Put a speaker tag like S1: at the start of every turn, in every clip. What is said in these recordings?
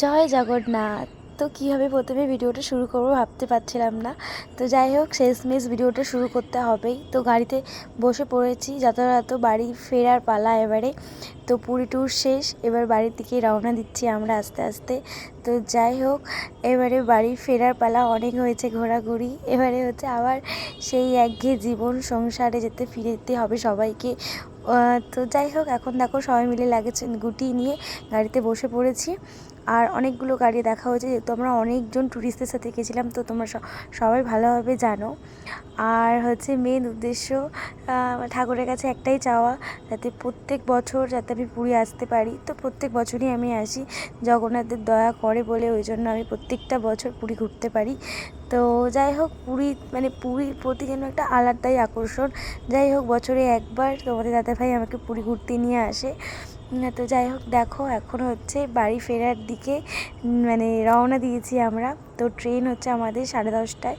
S1: জয় জগন্নাথ। তো কীভাবে প্রথমে ভিডিওটা শুরু করব ভাবতে পারছিলাম না। তো যাই হোক, শেষমেশ ভিডিওটা শুরু করতে হবেই। তো গাড়িতে বসে পড়েছি, যথাযথ বাড়ি ফেরার পালা এবারে। তো পুরী ট্যুর শেষ, এবার বাড়ির দিকে রওনা দিচ্ছি আমরা আস্তে আস্তে। তো যাই হোক, এবারে বাড়ি ফেরার পালা অনেক হয়েছে ঘোরাঘুরি। এবারে হচ্ছে আবার সেই একঘেয়ে জীবন সংসারে যেতে ফিরতে হবে সবাইকে। তো যাই হোক, এখন দেখো সবাই মিলে লাগেছে গুটিয়ে নিয়ে গাড়িতে বসে পড়েছি। আর অনেকগুলো গাড়ি দেখা হয়েছে, যেহেতু আমরা অনেকজন ট্যুরিস্টদের সাথে গেছিলাম, তো তোমরা সবাই ভালোভাবে জানো। আর হচ্ছে মেন উদ্দেশ্য ঠাকুরের কাছে একটাই চাওয়া, যাতে প্রত্যেক বছর যাতে আমি পুরী আসতে পারি। তো প্রত্যেক বছরই আমি আসি, জগন্নাথের দয়া করে বলে ওই জন্য আমি প্রত্যেকটা বছর পুরী ঘুরতে পারি। তো যাই হোক, পুরী মানে পুরীর প্রতি যেন একটা আলাদাই আকর্ষণ। যাই হোক, বছরে একবার তোমাদের দাদাভাই আমাকে পুরী ঘুরতে নিয়ে আসে। তো যাই হোক, দেখো, এখন হচ্ছে বাড়ি ফেরার দিকে মানে রওনা দিয়েছি আমরা। তো ট্রেন হচ্ছে আমাদের সাড়ে দশটায়।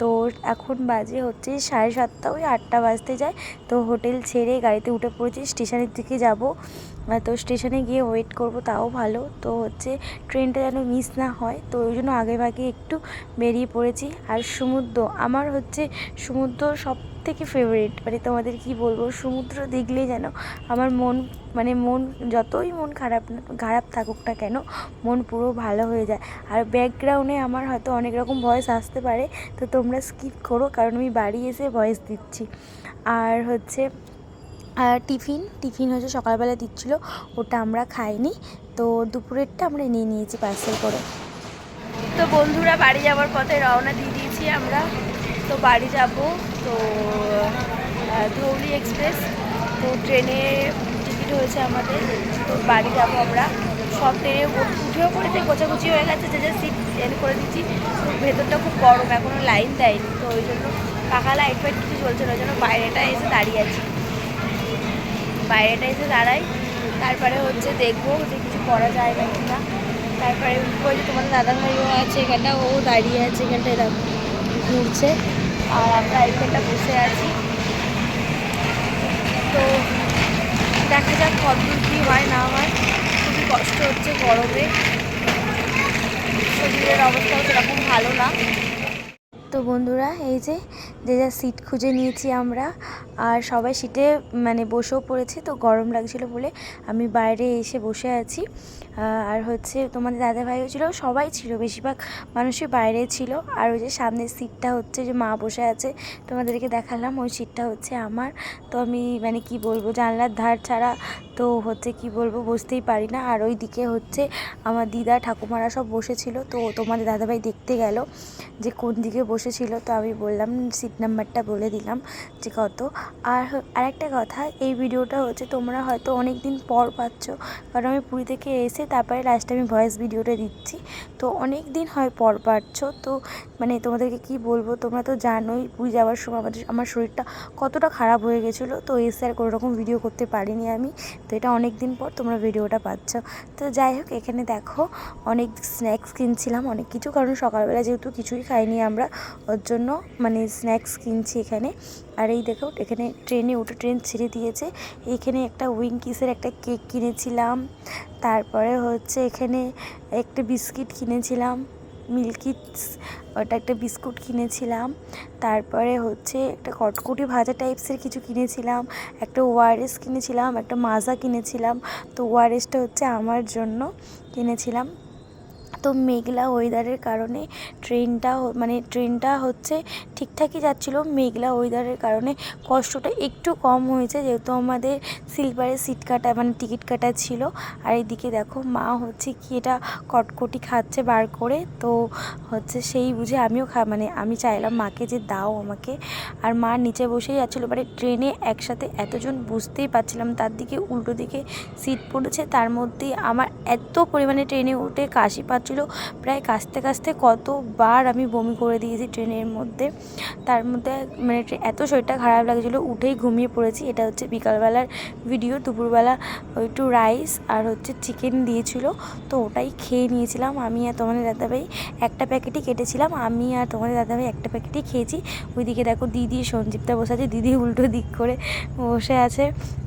S1: তো এখন বাজে হচ্ছে সাড়ে সাতটা, ওই আটটা বাজতে যায়। তো হোটেল ছেড়ে গাড়িতে উঠে পড়েছি, স্টেশনের দিকে যাব। তো স্টেশনে গিয়ে ওয়েট করব, তাও ভালো। তো হচ্ছে ট্রেনটা যেন মিস না হয়, তো ওই জন্য আগে ভাগে একটু বেরিয়ে পড়েছি। আর সমুদ্র, আমার হচ্ছে সমুদ্র সব থেকে ফেভারিট মানে তোমাদের কি বলব, সমুদ্র দেখলে যেন আমার মন মানে মন, যতই মন খারাপ খারাপ থাকুক না কেন, মন পুরো ভালো হয়ে যায়। আর ব্যাকগ্রাউন্ডে আমার হয়তো অনেক রকম ভয়েস আসতে পারে, তো তোমরা স্কিপ করো, কারণ আমি বাড়ি এসে ভয়েস দিচ্ছি। আর হচ্ছে, আর টিফিন টিফিন হচ্ছে সকালবেলা দিচ্ছিল, ওটা আমরা খাইনি, তো দুপুরেরটা আমরা নিয়ে নিয়েছি পার্সেল করে। তো বন্ধুরা, বাড়ি যাওয়ার পথে রওনা দিয়ে দিয়েছি আমরা। তো বাড়ি যাব, তো ধৌলি এক্সপ্রেস তো ট্রেনে টিকিট হয়েছে আমাদের। তো বাড়ি যাব আমরা। সব ট্রেনে উঠেও পড়েছে, গোছাগুছি হয়ে গেছে, যে যে সিট চেঞ্জ করে দিচ্ছি। ভেতরটা খুব গরম এখনও লাইন দেয়নি। তো ওই জন্য পাখা লাইট ফাইট কিছু চলছে না, ওই জন্য বাইরেটা এসে দাঁড়িয়ে আছি। বাইরেটা এসে দাঁড়াই। তারপরে হচ্ছে দেখব যে কিছু করা যায় না। কিনা তারপরে ওই যে তোমার দাদা ভাইও আছে এখানটা, ও দাঁড়িয়ে আছে এখানটায় দেখো ঘুরছে। আর আমরা এখানটা বসে আছি। তো দেখা যাক কতদূর কী হয়, না হয়। খুবই কষ্ট হচ্ছে গরমে। শরীরের অবস্থাও সেরকম ভালো না। তো বন্ধুরা, এই যে যে যা সিট খুঁজে নিয়েছি আমরা, আর সবাই সিটে মানে বসেও পড়েছে, তো গরম লাগছিল বলে আমি বাইরে এসে বসে আছি। আর হচ্ছে তোমাদের দাদা ভাইও ছিল, সবাই ছিল, বেশিরভাগ মানুষই বাইরে ছিল। আর ওই যে সামনের সিটটা হচ্ছে যে মা বসে আছে, তোমাদেরকে দেখালাম, ওই সিটটা হচ্ছে আমার। তো আমি মানে কি বলব, জানলার ধার ছাড়া তো হচ্ছে কি বলব বসতেই পারি না। আর ওই দিকে হচ্ছে আমার দিদা, ঠাকুমারা সব বসেছিল। তো তোমাদের দাদাভাই দেখতে গেল যে কোন দিকে বসেছিল। তো আমি বললাম সিট নাম্বারটা বলে দিলাম যে কত। আর আরেকটা কথা, এই ভিডিওটা হচ্ছে তোমরা হয়তো অনেক দিন পর পাচ্ছ। কারণ আমি পুরী থেকে এসে তারপরে লাস্টে আমি ভয়েস ভিডিওটা দিচ্ছি। তো অনেক দিন হয় পর পাচ্ছ, তো মানে তোমাদেরকে কি বলব, তোমরা তো জানোই পুরী যাওয়ার সময় আমাদের, আমার শরীরটা কতটা খারাপ হয়ে গেছিল, তো এসে আর কোনো রকম ভিডিও করতে পারিনি আমি। তো এটা অনেক দিন পর তোমরা ভিডিওটা পাচ্ছ। তো যাই হোক, এখানে দেখো, অনেক স্ন্যাক্স কিনছিলাম, অনেক কিছু, কারণ সকালবেলা যেহেতু কিছুই খাইনি আমরা, ওর জন্য মানে স্ন্যাক্স কিনছি এখানে। আর এই দেখো, এখানে ট্রেনে উঠে, ট্রেন ছেড়ে দিয়েছে। এখানে একটা উইঙ্কিসের একটা কেক কিনেছিলাম। তারপরে হচ্ছে এখানে একটা বিস্কিট কিনেছিলাম মিল্কিটস ওটা একটা বিস্কুট কিনেছিলাম। তারপরে হচ্ছে একটা কটকুটি ভাজা টাইপসের কিছু কিনেছিলাম, একটা ওআরএস কিনেছিলাম, একটা মাজা কিনেছিলাম। তো ওআরএসটা হচ্ছে আমার জন্য কিনেছিলাম। তো মেঘলা ওয়েদারের কারণে ট্রেনটা মানে ট্রেনটা হচ্ছে ঠিকঠাকই যাচ্ছিল। মেঘলা ওয়েদারের কারণে কষ্টটা একটু কম হয়েছে, যেহেতু আমাদের স্লিপারে সিট কাটা মানে টিকিট কাটা ছিল। আর এদিকে দেখো, মা হচ্ছে কি এটা কটকটি খাচ্ছে বার করে। তো হচ্ছে সেই বুঝে আমিও খা মানে আমি চাইলাম মাকে যে দাও আমাকে। আর মা নিচে বসেই যাচ্ছিল মানে ট্রেনে একসাথে এতজন বুঝতেই পারছিলাম তার দিকে উল্টো দিকে সিট পড়েছে, তার মধ্যে আমার এত পরিমাণে ট্রেনে উঠে কাশি পাচ্ছিল লাগছিল প্রায় কাস্তে কাস্তে কতবার আমি বমি করে দিয়েছি ট্রেনের মধ্যে। তার মধ্যে মানে এত শরীরটা খারাপ লাগছিল, উঠেই ঘুমিয়ে পড়েছি। এটা হচ্ছে বিকালবেলার ভিডিও দুপুরবেলা ওই একটু রাইস আর হচ্ছে চিকেন দিয়েছিল। তো ওটাই খেয়ে নিয়েছিলাম। আমি আর তোমাদের দাদাভাই একটা প্যাকেটই কেটেছিলাম। আমি আর তোমাদের দাদাভাই একটা প্যাকেটই খেয়েছি। ওইদিকে দেখো দিদি সঞ্জীবটা বসে আছে। দিদি উল্টো দিক করে বসে আছে।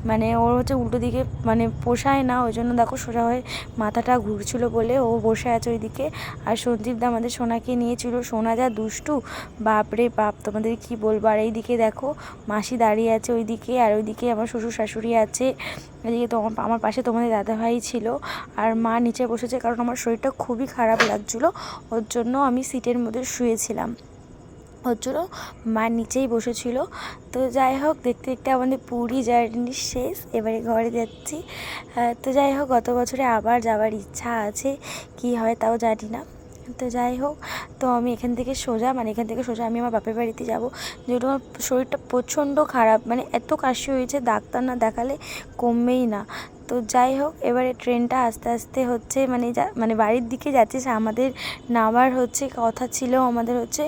S1: মানে ওর হচ্ছে উল্টো দিকে মানে পোষায় না। ওই জন্য দেখো সোজা হয়ে মাথাটা ঘুরছিল বলে ও বসে আছে ওইদিকে আর সঞ্জীব দা আমাদের সোনাকে নিয়েছিল। সোনা যা দুষ্টু, বাপরে বাপ, তোমাদের কি বলব? আর এইদিকে দেখো, মাসি দাঁড়িয়ে আছে ওইদিকে, আর ওইদিকে আমার শ্বশুর শাশুড়ি আছে। এদিকে তো আমার- পাশে তোমাদের দাদাভাই ছিল। আর মা নিচে বসেছে, কারণ আমার শরীরটা খুবই খারাপ লাগছিল। ওর জন্য আমি সিটের মধ্যে শুয়েছিলাম। ওর জন্য মা নিচেই বসেছিল। তো যাই হোক, দেখতে দেখতে আমাদের পুরী জার্নি শেষ। এবারে ঘরে যাচ্ছি। তো যাই হোক, গত বছরে আবার যাওয়ার ইচ্ছা আছে। কি হয় তাও জানি না। তো যাই হোক, তো আমি এখান থেকে সোজা মানে এখান থেকে সোজা আমি আমার বাপের বাড়িতে যাব। যেহেতু আমার শরীরটা প্রচণ্ড খারাপ মানে এত কাশি হয়েছে, ডাক্তার না দেখালে কমবেই না। তো যাই হোক, এবারে ট্রেনটা আস্তে আস্তে হচ্ছে মানে যা মানে বাড়ির দিকে যাচ্ছে আমাদের নামার হচ্ছে, কথা ছিল আমাদের হচ্ছে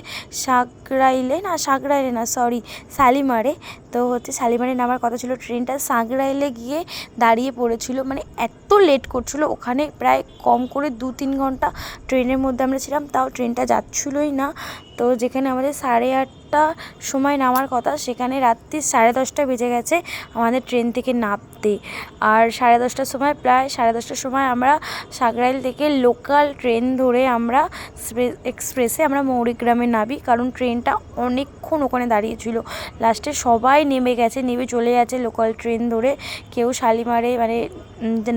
S1: সাঁকরাইলে না সাঁকরাইলে না সরি শালিমারে। তো হচ্ছে শালিমারে নামার কথা ছিল ট্রেনটা সাঁকরাইলে গিয়ে দাঁড়িয়ে পড়েছিল। মানে এত লেট করছিল, ওখানে প্রায় কম করে দু তিন ঘণ্টা ট্রেনের মধ্যে আমরা ছিলাম, তাও ট্রেনটা যাচ্ছিলোই না। তো যেখানে আমাদের সাড়ে আটটা সময় নামার কথা, সেখানে রাত্রি সাড়ে দশটা বেজে গেছে আমাদের ট্রেন থেকে নামতে। আর সাড়ে দশটার সময়, প্রায় সাড়ে দশটার সময় আমরা সাকরাইল থেকে লোকাল ট্রেন ধরে আমরা স্প্রে- এক্সপ্রেসে আমরা মৌরিগ্রামে নামি। কারণ ট্রেনটা অনেকক্ষণ ওখানে দাঁড়িয়েছিল। লাস্টে সবাই নেমে গেছে, নেমে চলে যাচ্ছে লোকাল ট্রেন ধরে। কেউ শালিমারে মানে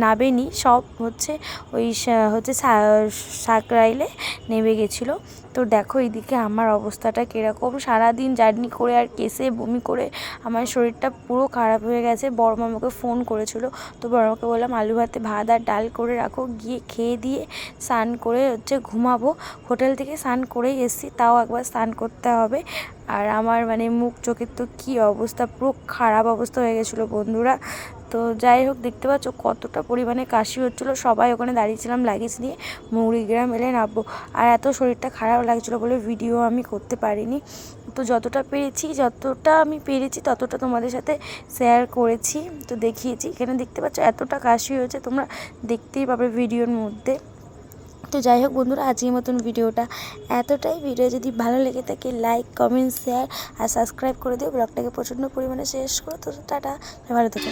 S1: নামেনি, সব হচ্ছে ওই হচ্ছে সাকরাইলে নেমে গেছিল। তো দেখো এইদিকে আমার অবস্থাটা কীরকম। সারাদিন জার্নি করে আর কেসে বমি করে আমার শরীরটা পুরো খারাপ হয়ে গেছে। বড় মামাকে ফোন করেছিল। তো বড় মাকে বললাম, আলু ভাতে ভাত আর ডাল করে রাখো, গিয়ে খেয়ে দিয়ে স্নান করে হচ্ছে ঘুমাবো। হোটেল থেকে স্নান করেই এসেছি, তাও একবার স্নান করতে হবে। আর আমার মানে মুখ চোখের তো কী অবস্থা, পুরো খারাপ অবস্থা হয়ে গেছিল বন্ধুরা। তো যাই হোক, দেখতে পাচ্ছ কতটা পরিমাণে কাশি হচ্ছিল। সবাই ওখানে দাঁড়িয়েছিলাম লাগেজ নিয়ে। মৌরিগ্রাম এলে নামবো আর এত শরীরটা খারাপ লাগছিল বলে ভিডিও আমি করতে পারিনি। তো যতটা পেরেছি, যতটা আমি পেরেছি, ততটা তোমাদের সাথে শেয়ার করেছি। তো দেখিয়েছি। এখানে দেখতে পাচ্ছ এতটা কাশি হয়েছে, তোমরা দেখতেই পাবে ভিডিওর মধ্যে। তো যাই হোক বন্ধুরা, আজকের মতন ভিডিওটা এতটাই। ভিডিও যদি ভালো লেগে থাকে লাইক কমেন্ট শেয়ার আর সাবস্ক্রাইব করে দিও। ব্লগটাকে প্রচণ্ড পরিমাণে শেষ করো। তো টাটা ভালো থেকো।